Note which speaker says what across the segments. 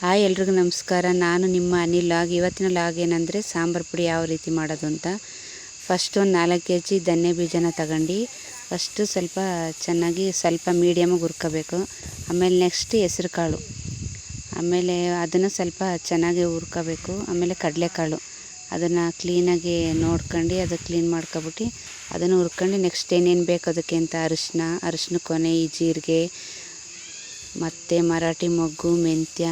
Speaker 1: Hi ಎಲ್ರಿಗೂ ನಮಸ್ಕಾರ. ನಾನು ನಿಮ್ಮ ಅನಿಲ್ ಲಾಗ್. ಇವತ್ತಿನ ಲಾಗ್ ಏನಂದರೆ ಸಾಂಬಾರು ಪುಡಿ ಯಾವ ರೀತಿ ಮಾಡೋದು ಅಂತ. ಫಸ್ಟ್ ಒಂದು ನಾಲ್ಕು ಕೆ ಜಿ ಧನ್ಯ ಬೀಜನ ತಗೊಂಡು ಫಸ್ಟು ಸ್ವಲ್ಪ ಚೆನ್ನಾಗಿ ಸ್ವಲ್ಪ ಮೀಡಿಯಮಾಗಿ ಹುರ್ಕೋಬೇಕು. ಆಮೇಲೆ ನೆಕ್ಸ್ಟ್ ಹೆಸ್ರು ಕಾಳು ಆಮೇಲೆ ಅದನ್ನು ಸ್ವಲ್ಪ ಚೆನ್ನಾಗಿ ಹುರ್ಕೋಬೇಕು. ಆಮೇಲೆ ಕಡಲೆಕಾಳು. ಅದನ್ನು ಕ್ಲೀನಾಗಿ ನೋಡ್ಕೊಂಡು ಅದು ಕ್ಲೀನ್ ಮಾಡ್ಕೊಬಿಟ್ಟು ಅದನ್ನು ಹುರ್ಕೊಂಡು ನೆಕ್ಸ್ಟ್ ಏನೇನು ಬೇಕು ಅದಕ್ಕೆ ಅಂತ ಅರಿಶಿನ ಅರಿಶಿನ ಕೊನೆ, ಈ ಜೀರಿಗೆ, ಮತ್ತು ಮರಾಠಿ ಮೊಗ್ಗು, ಮೆಂತ್ಯ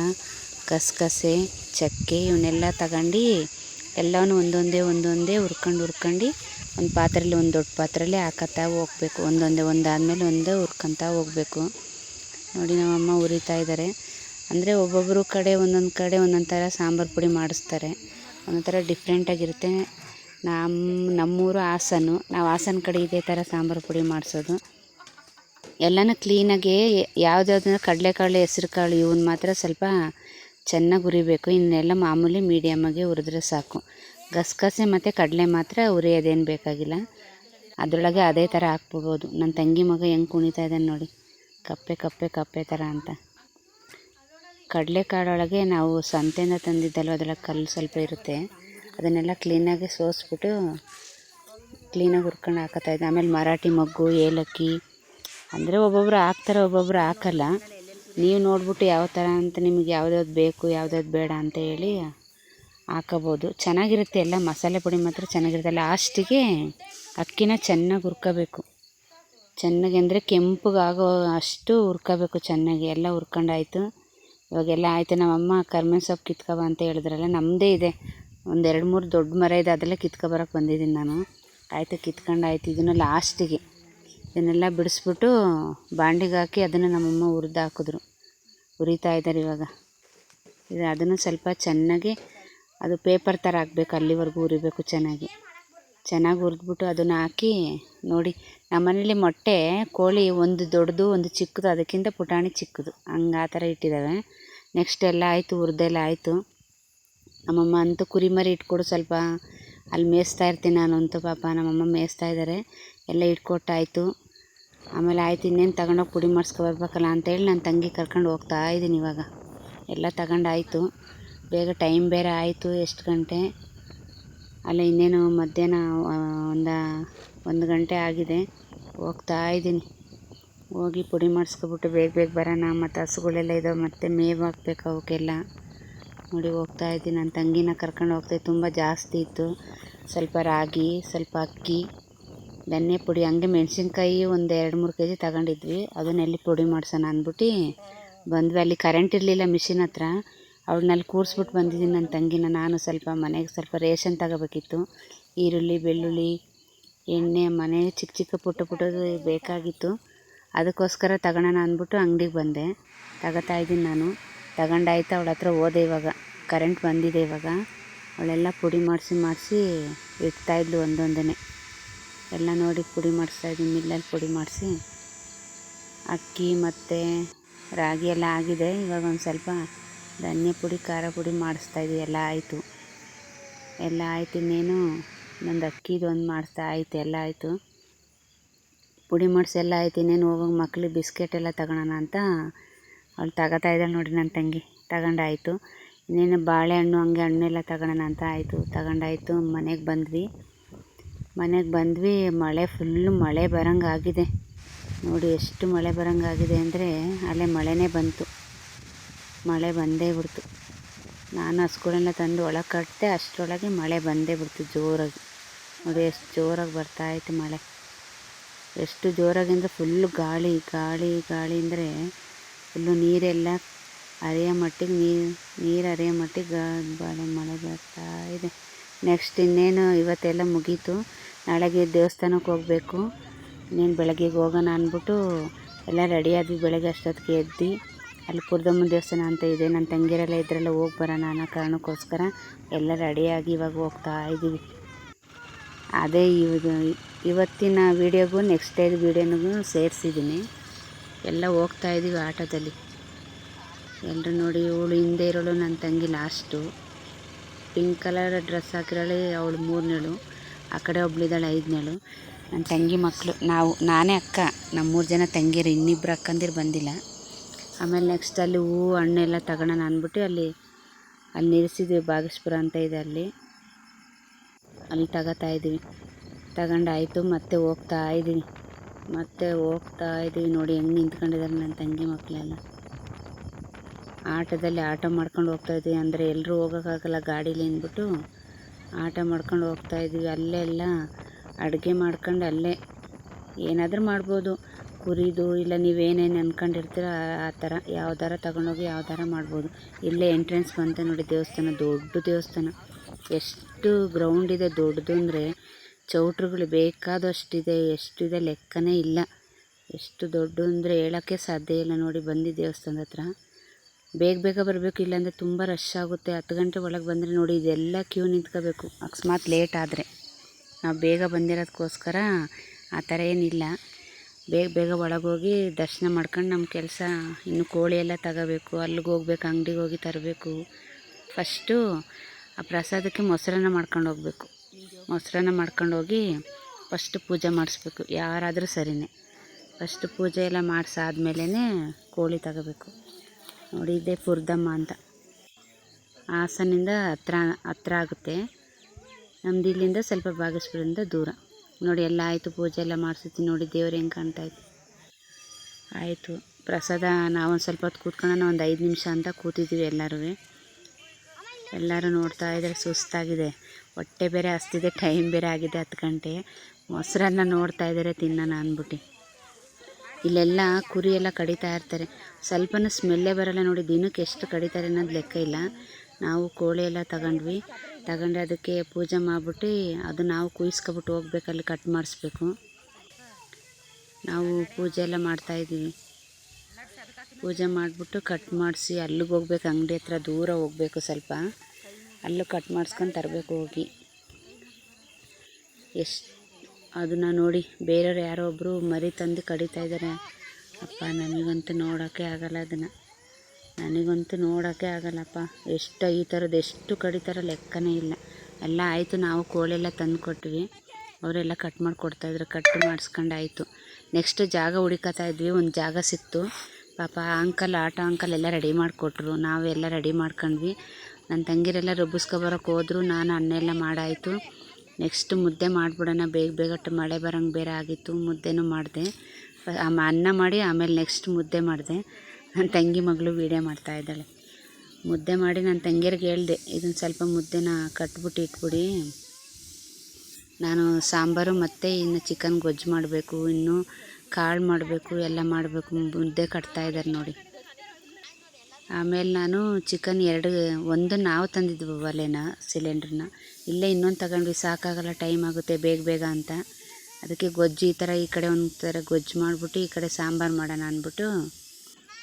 Speaker 1: ಗಸಗಸೆ ಚಕ್ಕೆ ಇವನ್ನೆಲ್ಲ ತಗೊಂಡು ಎಲ್ಲನೂ ಒಂದೊಂದೇ ಒಂದೊಂದೇ ಹುರ್ಕೊಂಡು ಹುರ್ಕೊಂಡು ಒಂದು ಪಾತ್ರೆಯಲ್ಲಿ ಒಂದು ದೊಡ್ಡ ಪಾತ್ರೆಯಲ್ಲಿ ಹಾಕತ್ತಾ ಹೋಗ್ಬೇಕು. ಒಂದೊಂದೇ ಒಂದಾದಮೇಲೆ ಒಂದೇ ಹುರ್ಕೊತಾ ಹೋಗಬೇಕು. ನೋಡಿ ನಮ್ಮಮ್ಮ ಉರಿತಾ ಇದ್ದಾರೆ. ಅಂದರೆ ಒಬ್ಬೊಬ್ಬರು ಕಡೆ ಒಂದೊಂದು ಕಡೆ ಒಂದೊಂದು ಥರ ಸಾಂಬಾರು ಪುಡಿ ಮಾಡಿಸ್ತಾರೆ. ಒಂದೊಂದು ಥರ ಡಿಫ್ರೆಂಟಾಗಿರುತ್ತೆ ನಮ್ಮ ನಮ್ಮೂರು ಹಾಸನು. ನಾವು ಹಾಸನ ಕಡೆ ಇದೇ ಥರ ಸಾಂಬಾರು ಪುಡಿ ಮಾಡಿಸೋದು. ಎಲ್ಲನೂ ಕ್ಲೀನಾಗಿ ಯಾವುದ್ಯಾವ್ದು ಕಡಲೆಕಾಳು ಹೆಸ್ರು ಕಾಳು ಇವನ್ನ ಮಾತ್ರ ಸ್ವಲ್ಪ ಚೆನ್ನಾಗಿ ಹುರಿಬೇಕು. ಇನ್ನೆಲ್ಲ ಮಾಮೂಲಿ ಮೀಡಿಯಮಾಗಿ ಹುರಿದ್ರೆ ಸಾಕು. ಗಸಗಸೆ ಮತ್ತು ಕಡಲೆ ಮಾತ್ರ ಹುರಿಯೋದೇನು ಬೇಕಾಗಿಲ್ಲ. ಅದರೊಳಗೆ ಅದೇ ಥರ ಹಾಕ್ಬಿಡ್ಬೋದು ನನ್ನ ತಂಗಿ ಮಗ ಹೆಂಗೆ ಕುಣಿತಾ ಇದ್ದಾನೆ ನೋಡಿ. ಕಪ್ಪೆ ಕಪ್ಪೆ ಕಪ್ಪೆ ಥರ ಅಂತ. ಕಡಲೆಕಾಳೊಳಗೆ ನಾವು ಸಂತೆಯಿಂದ ತಂದಿದ್ದಲ್ವ ಅದರೊಳಗೆ ಕಲ್ಲು ಸ್ವಲ್ಪ ಇರುತ್ತೆ. ಅದನ್ನೆಲ್ಲ ಕ್ಲೀನಾಗಿ ಸೋಸ್ಬಿಟ್ಟು ಕ್ಲೀನಾಗಿ ಹುರ್ಕೊಂಡು ಹಾಕತ್ತಾ ಇದ್ದೆ. ಆಮೇಲೆ ಮರಾಠಿ ಮಗ್ಗು, ಏಲಕ್ಕಿ. ಅಂದರೆ ಒಬ್ಬೊಬ್ರು ಹಾಕ್ತಾರೆ, ಒಬ್ಬೊಬ್ರು ಹಾಕಲ್ಲ. ನೀವು ನೋಡ್ಬಿಟ್ಟು ಯಾವ ಥರ ಅಂತ ನಿಮಗೆ ಯಾವ್ದ್ಯಾವ್ದು ಬೇಕು, ಯಾವ್ದ್ಯಾವ್ದು ಬೇಡ ಅಂತ ಹೇಳಿ ಹಾಕೋಬೋದು. ಚೆನ್ನಾಗಿರುತ್ತೆ ಎಲ್ಲ ಮಸಾಲೆ ಪುಡಿ ಮಾತ್ರ ಚೆನ್ನಾಗಿರುತ್ತೆ. ಲಾಸ್ಟಿಗೆ ಅಕ್ಕಿನ ಚೆನ್ನಾಗಿ ಹುರ್ಕೋಬೇಕು. ಚೆನ್ನಾಗಿ ಅಂದರೆ ಕೆಂಪಗಾಗೋ ಅಷ್ಟು ಹುರ್ಕೋಬೇಕು ಚೆನ್ನಾಗಿ. ಎಲ್ಲ ಹುರ್ಕೊಂಡಾಯ್ತು. ಇವಾಗೆಲ್ಲ ಆಯಿತು. ನಮ್ಮಮ್ಮ ಕರ್ಬೇವಿನ ಸೊಪ್ಪು ಕಿತ್ಕೊಬ ಅಂತ ಹೇಳಿದ್ರಲ್ಲ ನಮ್ಮದೇ ಇದೆ. ಒಂದು ಮೂರು ದೊಡ್ಡ ಮರ ಇದೆ ಅದೆಲ್ಲ ಕಿತ್ಕೊಬರಕ್ಕೆ ಬಂದಿದ್ದೀನಿ ನಾನು. ಆಯಿತು, ಕಿತ್ಕೊಂಡಾಯ್ತು. ಇದನ್ನು ಲಾಸ್ಟಿಗೆ ಇದನ್ನೆಲ್ಲ ಬಿಡಿಸ್ಬಿಟ್ಟು ಬಾಂಡಿಗೆ ಹಾಕಿ ಅದನ್ನು ನಮ್ಮಮ್ಮ ಹುರಿದು ಹಾಕಿದ್ರು. ಹುರಿತಾ ಇದ್ದಾರೆ ಇವಾಗ. ಇದು ಅದನ್ನು ಸ್ವಲ್ಪ ಚೆನ್ನಾಗಿ ಅದು ಪೇಪರ್ ಥರ ಹಾಕ್ಬೇಕು, ಅಲ್ಲಿವರೆಗೂ ಹುರಿಬೇಕು ಚೆನ್ನಾಗಿ. ಚೆನ್ನಾಗಿ ಹುರಿದ್ಬಿಟ್ಟು ಅದನ್ನು ಹಾಕಿ ನೋಡಿ ನಮ್ಮನೇಲಿ ಮೊಟ್ಟೆ ಕೋಳಿ ಒಂದು ದೊಡ್ಡದು, ಒಂದು ಚಿಕ್ಕದು, ಅದಕ್ಕಿಂತ ಪುಟಾಣಿ ಚಿಕ್ಕದು. ಹಂಗೆ ಆ ಥರ ಇಟ್ಟಿದ್ದಾವೆ. ನೆಕ್ಸ್ಟ್ ಎಲ್ಲ ಆಯಿತು, ಹುರಿದೆಲ್ಲ ಆಯಿತು. ನಮ್ಮಮ್ಮ ಅಂತೂ ಕುರಿಮರಿ ಇಟ್ಕೊಡು ಸ್ವಲ್ಪ ಅಲ್ಲಿ ಮೇಯಿಸ್ತಾ ಇರ್ತೀನಿ ನಾನು ಅಂತೂ ಪಾಪ. ನಮ್ಮಮ್ಮ ಮೇಯಿಸ್ತಾ ಇದ್ದಾರೆ. ಎಲ್ಲ ಇಟ್ಕೊಟ್ಟಾಯಿತು. ಆಮೇಲೆ ಆಯ್ತು, ಇನ್ನೇನು ತಗೊಂಡೋಗಿ ಪುಡಿ ಮಾಡಿಸ್ಕೊಬರ್ಬೇಕಲ್ಲ ಅಂತೇಳಿ ನನ್ನ ತಂಗಿ ಕರ್ಕೊಂಡು ಹೋಗ್ತಾ ಇದ್ದೀನಿ ಇವಾಗ. ಎಲ್ಲ ತಗೊಂಡಾಯಿತು ಬೇಗ ಟೈಮ್ ಬೇರೆ ಆಯಿತು, ಎಷ್ಟು ಗಂಟೆ? ಅಲ್ಲ, ಇನ್ನೇನು ಮಧ್ಯಾಹ್ನ ಒಂದು ಒಂದು ಗಂಟೆ ಆಗಿದೆ. ಹೋಗ್ತಾ ಇದ್ದೀನಿ ಹೋಗಿ ಪುಡಿ ಮಾಡಿಸ್ಕೊಬಿಟ್ಟು ಬೇಗ ಬೇಗ ಬರೋಣ. ಮತ್ತು ಹಸುಗಳೆಲ್ಲ ಇದಾವೆ, ಮತ್ತು ಮೇವು ಹಾಕ್ಬೇಕು ಅವಕ್ಕೆಲ್ಲ. ನೋಡಿ, ಹೋಗ್ತಾ ಇದ್ದೀನಿ ನನ್ನ ತಂಗಿನ ಕರ್ಕೊಂಡು ಹೋಗ್ತಾ, ತುಂಬ ಜಾಸ್ತಿ ಇತ್ತು. ಸ್ವಲ್ಪ ರಾಗಿ, ಸ್ವಲ್ಪ ಅಕ್ಕಿ. ಧನ್ಯ ಪುಡಿ, ಹಂಗೆ ಮೆಣಸಿನ್ಕಾಯಿ ಒಂದು ಎರಡು ಮೂರು ಕೆ ಜಿ ತಗೊಂಡಿದ್ವಿ ಅದನ್ನೆಲ್ಲಿ ಪುಡಿ ಮಾಡ್ಸೋಣ ಅಂದ್ಬಿಟ್ಟು ಬಂದ್ವಿ. ಅಲ್ಲಿ ಕರೆಂಟ್ ಇರಲಿಲ್ಲ ಮಿಷಿನ್ ಹತ್ರ. ಅವ್ಳನ್ನಲ್ಲಿ ಕೂರಿಸ್ಬಿಟ್ಟು ಬಂದಿದ್ದೀನಿ ನನ್ನ ತಂಗಿನ. ನಾನು ಸ್ವಲ್ಪ ಮನೆಗೆ ಸ್ವಲ್ಪ ರೇಷನ್ ತಗೋಬೇಕಿತ್ತು. ಈರುಳ್ಳಿ, ಬೆಳ್ಳುಳ್ಳಿ, ಎಣ್ಣೆ, ಮನೆ ಚಿಕ್ಕ ಚಿಕ್ಕ ಪುಟ್ಟ ಪುಟ್ಟದು ಬೇಕಾಗಿತ್ತು. ಅದಕ್ಕೋಸ್ಕರ ತಗೊಳ್ಳೋಣ ಅಂದ್ಬಿಟ್ಟು ಅಂಗಡಿಗೆ ಬಂದೆ. ತಗೋತಾ ಇದ್ದೀನಿ ನಾನು. ತಗೊಂಡಾಯ್ತು ಅವಳ ಹತ್ರ ಹೋದೆ ಇವಾಗ. ಕರೆಂಟ್ ಬಂದಿದೆ ಇವಾಗ. ಅವಳೆಲ್ಲ ಪುಡಿ ಮಾಡಿಸಿ ಮಾಡಿಸಿ ಇಡ್ತಾಯಿದ್ಲು ಒಂದೊಂದೇ ಎಲ್ಲ ನೋಡಿ ಪುಡಿ ಮಾಡಿಸ್ತಾ ಇದ್ದೀನಿ, ಮಿಲ್ಲಲ್ಲಿ ಪುಡಿ ಮಾಡಿಸಿ. ಅಕ್ಕಿ ಮತ್ತು ರಾಗಿ ಎಲ್ಲ ಆಗಿದೆ, ಇವಾಗ ಒಂದು ಸ್ವಲ್ಪ ಧನ್ಯ ಪುಡಿ, ಖಾರ ಪುಡಿ ಮಾಡಿಸ್ತಾಯಿದ್ವಿ ಎಲ್ಲ ಆಯಿತು. ಎಲ್ಲ ಆಯ್ತು, ಇನ್ನೇನು ನಂದು ಅಕ್ಕಿದು ಒಂದು ಮಾಡಿಸ್ತಾ ಆಯಿತು, ಎಲ್ಲ ಆಯಿತು. ಪುಡಿ ಮಾಡಿಸಿ ಎಲ್ಲ ಆಯ್ತು, ಇನ್ನೇನು ಹೋಗೋ ಮಕ್ಳಿಗೆ ಬಿಸ್ಕೆಟ್ ಎಲ್ಲ ತಗೊಳೋಣ ಅಂತ ಅವ್ಳು ತಗೋತಾ ಇದ್ದಾಳೆ ನೋಡಿ ನನ್ನ ತಂಗಿ ತಗೊಂಡಾಯಿತು ಇನ್ನೇನು ಬಾಳೆಹಣ್ಣು, ಹಂಗೆ ಹಣ್ಣೆಲ್ಲ ತಗೊಳೋಣ ಅಂತ ಆಯಿತು ತಗೊಂಡಾಯಿತು ಮನೆಗೆ ಬಂದ್ವಿ. ಮನೆಗೆ ಬಂದ್ವಿ. ಮಳೆ ಫುಲ್ಲು ಮಳೆ ಬರೋಂಗಾಗಿದೆ. ನೋಡಿ ಎಷ್ಟು ಮಳೆ ಬರೋಂಗಾಗಿದೆ ಅಂದರೆ ಅಲ್ಲೇ ಮಳೆನೇ ಬಂತು. ಮಳೆ ಬಂದೇ ಬಿಡ್ತು. ನಾನು ಹಸ್ಗಳೆಲ್ಲ ತಂದು ಒಳಗೆ ಕಟ್ಟಿದೆ ಅಷ್ಟರೊಳಗೆ ಮಳೆ ಬಂದೇ ಬಿಡ್ತು ಜೋರಾಗಿ. ನೋಡಿ ಎಷ್ಟು ಜೋರಾಗಿ ಬರ್ತಾಯಿತ್ತು ಮಳೆ. ಎಷ್ಟು ಜೋರಾಗಿ ಅಂದರೆ ಫುಲ್ಲು ಗಾಳಿ ಗಾಳಿ ಗಾಳಿ ಅಂದರೆ ಫುಲ್ಲು ನೀರೆಲ್ಲ ಹರಿಯೋ ಮಟ್ಟಿಗೆ ನೀರು ನೀರು ಹರಿಯೋ ಮಟ್ಟಿಗೆ ಮಳೆ ಬರ್ತಾ ಇದೆ. ನೆಕ್ಸ್ಟ್ ಇನ್ನೇನು ಇವತ್ತೆಲ್ಲ ಮುಗೀತು. ನಾಳೆಗೆ ದೇವಸ್ಥಾನಕ್ಕೆ ಹೋಗಬೇಕು. ಇನ್ನೇನು ಬೆಳಗ್ಗೆಗೆ ಹೋಗೋಣ ಅಂದ್ಬಿಟ್ಟು ಎಲ್ಲ ರೆಡಿಯಾದ್ವಿ ಬೆಳಗ್ಗೆ ಅಷ್ಟೊತ್ತಿಗೆ ಎದ್ದು. ಅಲ್ಲಿ ಪುರದಮ್ಮನ ದೇವಸ್ಥಾನ ಅಂತ ಇದೆ. ನನ್ನ ತಂಗಿರೆಲ್ಲ ಇದ್ರೆಲ್ಲ ಹೋಗಿ ಬರೋಣ ಅನ್ನೋ ಕಾರಣಕ್ಕೋಸ್ಕರ ಎಲ್ಲ ರೆಡಿಯಾಗಿ ಇವಾಗ ಹೋಗ್ತಾ ಇದ್ದೀವಿ ಅದೇ ಇವಾಗ ಇವತ್ತಿನ ವೀಡಿಯೋಗೂ ನೆಕ್ಸ್ಟ್ ಡೇ ವೀಡಿಯೋನಿಗೂ ಸೇರಿಸಿದ್ದೀನಿ. ಎಲ್ಲ ಹೋಗ್ತಾ ಇದ್ದೀವಿ ಆಟೋದಲ್ಲಿ. ಎಲ್ಲರೂ ನೋಡಿ, ಇವಳು ಹಿಂದೆ ಇರೋಳು ನನ್ನ ತಂಗಿ ಲಾಸ್ಟು ಪಿಂಕ್ ಕಲರ್ ಡ್ರೆಸ್ ಹಾಕಿರೋಳೆ ಅವಳು ಮೂರನೇಳು. ಆ ಕಡೆ ಒಬ್ಳಿದ್ದಾಳೆ ಐದನೇಳು. ನನ್ನ ತಂಗಿ ಮಕ್ಕಳು ನಾವು, ನಾನೇ ಅಕ್ಕ. ನಮ್ಮ ಮೂರು ಜನ ತಂಗಿಯರು ಇನ್ನಿಬ್ಬರು ಅಕ್ಕಂದಿರು ಬಂದಿಲ್ಲ. ಆಮೇಲೆ ನೆಕ್ಸ್ಟ್ ಅಲ್ಲಿ ಹೂವು ಹಣ್ಣೆಲ್ಲ ತಗೊಳೋಣ ಅಂದ್ಬಿಟ್ಟು ಅಲ್ಲಿ ಅಲ್ಲಿ ನಿಲ್ಲಿಸಿದ್ವಿ ಬಾಗೇಶ್ಪುರ ಅಂತ ಇದೆ ಅಲ್ಲಿ. ಅಲ್ಲಿ ತಗೋತಾ ಇದ್ದೀವಿ. ತಗೊಂಡಾಯ್ತು ಮತ್ತೆ ಹೋಗ್ತಾ ಇದ್ದೀವಿ ಮತ್ತೆ ಹೋಗ್ತಾ ಇದ್ದೀವಿ ನೋಡಿ, ಹೆಂಗೆ ನಿಂತ್ಕೊಂಡಿದ್ದಾರೆ ನನ್ನ ತಂಗಿ ಮಕ್ಕಳೆಲ್ಲ ಆಟೋದಲ್ಲಿ ಆಟೋ ಮಾಡ್ಕೊಂಡು ಹೋಗ್ತಾ ಇದ್ದೀವಿ ಅಂದರೆ ಎಲ್ಲರೂ ಹೋಗೋಕ್ಕಾಗಲ್ಲ, ಗಾಡೀಲಿ ಅಂದ್ಬಿಟ್ಟು ಆಟೋ ಮಾಡ್ಕೊಂಡು ಹೋಗ್ತಾ ಇದ್ದೀವಿ ಅಲ್ಲೇ ಎಲ್ಲ ಅಡುಗೆ ಮಾಡ್ಕೊಂಡು ಅಲ್ಲೇ ಏನಾದರೂ ಮಾಡ್ಬೋದು. ಕುರಿದು ಇಲ್ಲ ನೀವೇನೇನು ಅಂದ್ಕೊಂಡಿರ್ತೀರ ಆ ಥರ ಯಾವ್ದಾರ ತಗೊಂಡೋಗಿ ಯಾವ್ದಾರ ಮಾಡ್ಬೋದು. ಇಲ್ಲೇ ಎಂಟ್ರೆನ್ಸ್ ಬಂತೆ ನೋಡಿ ದೇವಸ್ಥಾನ, ದೊಡ್ಡ ದೇವಸ್ಥಾನ. ಎಷ್ಟು ಗ್ರೌಂಡ್ ಇದೆ ದೊಡ್ಡದು ಅಂದರೆ ಚೌಟ್ರುಗಳು ಬೇಕಾದಷ್ಟಿದೆ. ಎಷ್ಟಿದೆ ಲೆಕ್ಕನೇ ಇಲ್ಲ. ಎಷ್ಟು ದೊಡ್ಡ ಅಂದರೆ ಹೇಳೋಕ್ಕೆ ಸಾಧ್ಯ ಇಲ್ಲ ನೋಡಿ ಬಂದು ದೇವಸ್ಥಾನದ ಹತ್ರ. ಬೇಗ ಬೇಗ ಬರಬೇಕು, ಇಲ್ಲಾಂದರೆ ತುಂಬ ರಶ್ ಆಗುತ್ತೆ. ಹತ್ತು ಗಂಟೆ ಒಳಗೆ ಬಂದರೆ ನೋಡಿ, ಇದೆಲ್ಲ ಕ್ಯೂ ನಿಂತ್ಕೋಬೇಕು. ಅಕಸ್ಮಾತ್ ಲೇಟ್ ಆದರೆ. ನಾವು ಬೇಗ ಬಂದಿರೋದಕ್ಕೋಸ್ಕರ ಆ ಥರ ಏನಿಲ್ಲ. ಬೇಗ ಬೇಗ ಒಳಗೋಗಿ ದರ್ಶನ ಮಾಡ್ಕೊಂಡು ನಮ್ಮ ಕೆಲಸ, ಇನ್ನು ಕೋಳಿ ಎಲ್ಲ ತಗೋಬೇಕು, ಅಲ್ಲಿಗೆ ಹೋಗ್ಬೇಕು, ಅಂಗಡಿಗೆ ಹೋಗಿ ತರಬೇಕು. ಫಸ್ಟು ಆ ಪ್ರಸಾದಕ್ಕೆ ಮೊಸರನ್ನ ಮಾಡ್ಕೊಂಡು ಹೋಗ್ಬೇಕು. ಮೊಸರನ್ನ ಮಾಡ್ಕೊಂಡು ಹೋಗಿ ಫಸ್ಟ್ ಪೂಜೆ ಮಾಡಿಸ್ಬೇಕು. ಯಾರಾದರೂ ಸರಿನೇ. ಫಸ್ಟ್ ಪೂಜೆ ಎಲ್ಲ ಮಾಡಿಸಾದ್ಮೇಲೆ ಕೋಳಿ ತಗೋಬೇಕು. ನೋಡಿ, ಇದೇ ಪುರ್ದಮ್ಮ ಅಂತ. ಹಾಸನಿಂದ ಹತ್ರ ಹತ್ರ ಆಗುತ್ತೆ. ನಮ್ದು ಇಲ್ಲಿಂದ ಸ್ವಲ್ಪ ಭಾಗಸ್ಪುರದಿಂದ ದೂರ. ನೋಡಿ, ಎಲ್ಲ ಆಯಿತು, ಪೂಜೆ ಎಲ್ಲ ಮಾಡಿಸಿರ್ತೀನಿ ನೋಡಿ, ದೇವ್ರು ಹೆಂಗೆ ಇತ್ತು ಆಯಿತು, ಪ್ರಸಾದ ನಾವೊಂದು ಸ್ವಲ್ಪ ಹೊತ್ತು ಕೂತ್ಕೊಳ್ಳೋಣ ಒಂದು ಐದು ನಿಮಿಷ ಅಂತ ಕೂತಿದ್ದೀವಿ ಎಲ್ಲರೂ. ಎಲ್ಲರೂ ನೋಡ್ತಾ ಇದ್ದಾರೆ ಸುಸ್ತಾಗಿದೆ. ಹೊಟ್ಟೆ ಬೇರೆ ಹಸ್ತಿದೆ ಟೈಮ್ ಬೇರೆ ಆಗಿದೆ ಹತ್ತು ಗಂಟೆ. ಮೊಸರನ್ನ ನೋಡ್ತಾ ಇದ್ದಾರೆ ತಿನ್ನೋಣ ಅಂದ್ಬಿಟ್ಟು. ಇಲ್ಲೆಲ್ಲ ಕುರಿ ಎಲ್ಲ ಕಡಿತಾ ಇರ್ತಾರೆ. ಸ್ವಲ್ಪನೂ ಸ್ಮೆಲ್ಲೇ ಬರಲ್ಲ ನೋಡಿ, ದಿನಕ್ಕೆ ಎಷ್ಟು ಕಡಿತಾರೆ ಅನ್ನೋದು ಲೆಕ್ಕ ಇಲ್ಲ. ನಾವು ಕೋಳಿ ಎಲ್ಲ ತಗೊಂಡ್ವಿ. ತಗೊಂಡು ಅದಕ್ಕೆ ಪೂಜೆ ಮಾಡಿಬಿಟ್ಟು ಅದು ನಾವು ಕುಯ್ಸ್ಕೊಬಿಟ್ಟು ಹೋಗ್ಬೇಕು, ಅಲ್ಲಿ ಕಟ್ ಮಾಡಿಸ್ಬೇಕು. ನಾವು ಪೂಜೆ ಎಲ್ಲ ಮಾಡ್ತಾಯಿದ್ದೀವಿ ಪೂಜೆ ಮಾಡಿಬಿಟ್ಟು ಕಟ್ ಮಾಡಿಸಿ ಅಲ್ಲಿಗೆ ಹೋಗ್ಬೇಕು, ಅಂಗಡಿ ಹತ್ರ ದೂರ ಹೋಗಬೇಕು ಸ್ವಲ್ಪ. ಅಲ್ಲೂ ಕಟ್ ಮಾಡಿಸ್ಕೊಂಡು ತರಬೇಕು ಹೋಗಿ. ಎಷ್ಟು ಅದನ್ನು ನೋಡಿ ಬೇರೆಯವ್ರು ಯಾರೋ ಒಬ್ಬರು ಮರಿ ತಂದು ಕಡಿತಾ ಇದ್ದಾರೆ ಅಪ್ಪ, ನನಗಂತೂ ನೋಡೋಕ್ಕೆ ಆಗಲ್ಲ ಅದನ್ನು. ನನಗಂತೂ ನೋಡೋಕ್ಕೆ ಆಗಲ್ಲಪ್ಪ. ಎಷ್ಟು ಈ ಥರದ್ದು ಎಷ್ಟು ಕಡಿತಾರೋ ಲೆಕ್ಕನೇ ಇಲ್ಲ. ಎಲ್ಲ ಆಯಿತು, ನಾವು ಕೋಳೆಲ್ಲ ತಂದು ಕೊಟ್ವಿ. ಅವರೆಲ್ಲ ಕಟ್ ಮಾಡಿ ಕೊಡ್ತಾಯಿದ್ರು ಕಟ್ ಮಾಡಿಸ್ಕೊಂಡು ಆಯಿತು. ನೆಕ್ಸ್ಟ್ ಜಾಗ ಹುಡುಕತಾ ಇದ್ವಿ. ಒಂದು ಜಾಗ ಸಿಕ್ತು. ಪಾಪ, ಆ ಅಂಕಲ್ ಆಟೋ ಅಂಕಲ್ ಎಲ್ಲ ರೆಡಿ ಮಾಡಿಕೊಟ್ರು. ನಾವೆಲ್ಲ ರೆಡಿ ಮಾಡ್ಕೊಂಡ್ವಿ. ನನ್ನ ತಂಗಿರೆಲ್ಲ ರುಬ್ಬಿಸ್ಕೊಬರೋಕೆ ಹೋದ್ರು. ನಾನು ಅನ್ನೆಲ್ಲ ಮಾಡಾಯಿತು. ನೆಕ್ಸ್ಟ್ ಮುದ್ದೆ ಮಾಡಿಬಿಡೋಣ. ಬೇಗ ಬೇಗ ಮಳೆ ಬರೋಂಗೆ ಬೇರೆ ಆಗಿತ್ತು, ಮುದ್ದೆನೂ ಮಾಡಿದೆ. ಅನ್ನ ಮಾಡಿ ಆಮೇಲೆ ನೆಕ್ಸ್ಟ್ ಮುದ್ದೆ ಮಾಡಿದೆ. ನನ್ನ ತಂಗಿ ಮಗಳು ವೀಡಿಯೋ ಮಾಡ್ತಾ ಇದ್ದಾಳೆ. ಮುದ್ದೆ ಮಾಡಿ ನನ್ನ ತಂಗಿಯರಿಗೆ ಹೇಳಿದೆ ಇದನ್ನು ಸ್ವಲ್ಪ ಮುದ್ದೆನ ಕಟ್ಬಿಟ್ಟು ಇಟ್ಬಿಡಿ. ನಾನು ಸಾಂಬಾರು ಮತ್ತು ಇನ್ನು ಚಿಕನ್ ಗೊಜ್ಜು ಮಾಡಬೇಕು, ಇನ್ನು ಕಾಳು ಮಾಡಬೇಕು, ಎಲ್ಲ ಮಾಡಬೇಕು. ಮುದ್ದೆ ಕಟ್ತಾ ಇದ್ದಾರೆ ನೋಡಿ. ಆಮೇಲೆ ನಾನು ಚಿಕನ್ ಎರಡು, ಒಂದು ನಾವು ತಂದಿದ್ವಿ ಒಲೆನ ಸಿಲಿಂಡ್ರನ್ನ ಇಲ್ಲೇ ಇನ್ನೊಂದು ತಗೊಂಡ್ವಿ, ಸಾಕಾಗಲ್ಲ ಟೈಮ್ ಆಗುತ್ತೆ, ಬೇಗ ಬೇಗ ಅಂತ. ಅದಕ್ಕೆ ಗೊಜ್ಜು ಈ ಥರ ಈ ಕಡೆ ಒಂದು ಥರ ಗೊಜ್ಜು ಮಾಡಿಬಿಟ್ಟು, ಈ ಕಡೆ ಸಾಂಬಾರು ಮಾಡೋಣ ಅಂದ್ಬಿಟ್ಟು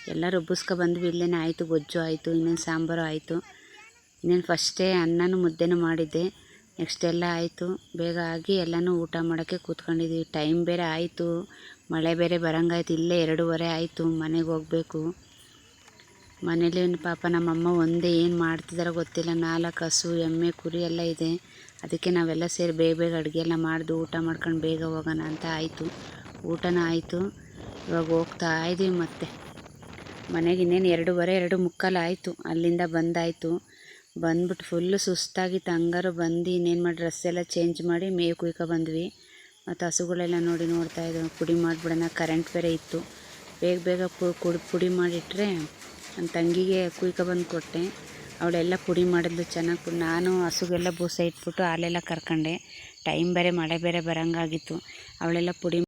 Speaker 1: ಎಲ್ಲ ರುಬ್ಬಿಸ್ಕೊ ಬಂದ್ವಿ. ಇಲ್ಲೇ ಆಯಿತು, ಗೊಜ್ಜು ಆಯಿತು, ಇನ್ನೇನು ಸಾಂಬಾರು ಆಯಿತು. ಇನ್ನೇನು ಫಸ್ಟೇ ಅನ್ನನೂ ಮುದ್ದೆನೂ ಮಾಡಿದ್ದೆ. ನೆಕ್ಸ್ಟ್ ಎಲ್ಲ ಆಯಿತು. ಬೇಗ ಆಗಿ ಎಲ್ಲನೂ ಊಟ ಮಾಡೋಕ್ಕೆ ಕೂತ್ಕೊಂಡಿದ್ವಿ. ಟೈಮ್ ಬೇರೆ ಆಯಿತು. ಮಳೆ ಬೇರೆ ಬರೋಂಗಾಯ್ತು. ಇಲ್ಲೇ ಎರಡೂವರೆ ಆಯಿತು. ಮನೆಗೆ ಹೋಗಬೇಕು. ಮನೇಲಿ ಪಾಪ ನಮ್ಮಮ್ಮ ಒಂದೇ ಏನು ಮಾಡ್ತಿದ್ದಾರೋ ಗೊತ್ತಿಲ್ಲ. ನಾಲ್ಕು ಹಸು ಎಮ್ಮೆ, ಕುರಿ ಎಲ್ಲ ಇದೆ. ಅದಕ್ಕೆ ನಾವೆಲ್ಲ ಸೇರಿ ಬೇಗ ಬೇಗ ಅಡುಗೆ ಎಲ್ಲ ಮಾಡ್ದು ಊಟ ಮಾಡ್ಕೊಂಡು ಬೇಗ ಹೋಗೋಣ ಅಂತ ಆಯಿತು. ಊಟನೂ ಆಯಿತು. ಇವಾಗ ಹೋಗ್ತಾ ಇದ್ದೀವಿ ಮತ್ತೆ. ಮನೆಗೆ ಇನ್ನೇನು ಎರಡೂವರೆ, ಎರಡು ಮುಕ್ಕಾಲು ಆಯಿತು. ಅಲ್ಲಿಂದ ಬಂದಾಯಿತು. ಬಂದ್ಬಿಟ್ಟು ಫುಲ್ಲು ಸುಸ್ತಾಗಿತ್ತು. ಹಂಗಾರು ಬಂದು ಇನ್ನೇನು ಮಾಡಿ ಡ್ರೆಸ್ ಎಲ್ಲ ಚೇಂಜ್ ಮಾಡಿ ಮೇವು ಕುಯ್ಕೊ ಬಂದ್ವಿ. ಮತ್ತು ಹಸುಗಳೆಲ್ಲ ನೋಡಿ ನೋಡ್ತಾ ಪುಡಿ ಮಾಡಿಬಿಡೋಣ. ಕರೆಂಟ್ ಬೇರೆ ಇತ್ತು. ಬೇಗ ಬೇಗ ಪುಡಿ ಪುಡಿ ಮಾಡಿಟ್ರೆ ನನ್ನ ತಂಗಿಗೆ ಕುಯ್ಕೊ ಬಂದು ಕೊಟ್ಟೆ. ಅವಳೆಲ್ಲ ಪುಡಿ ಮಾಡಿದ್ದು ಚೆನ್ನಾಗಿ ನಾನು ಹಸುಗೆಲ್ಲ ಬೂಸ ಇಟ್ಬಿಟ್ಟು ಹಾಲೆಲ್ಲ ಕರ್ಕೊಂಡೆ. ಟೈಮ್ ಬೇರೆ, ಮಳೆ ಬೇರೆ ಬರೋಂಗಾಗಿತ್ತು. ಅವಳೆಲ್ಲ ಪುಡಿ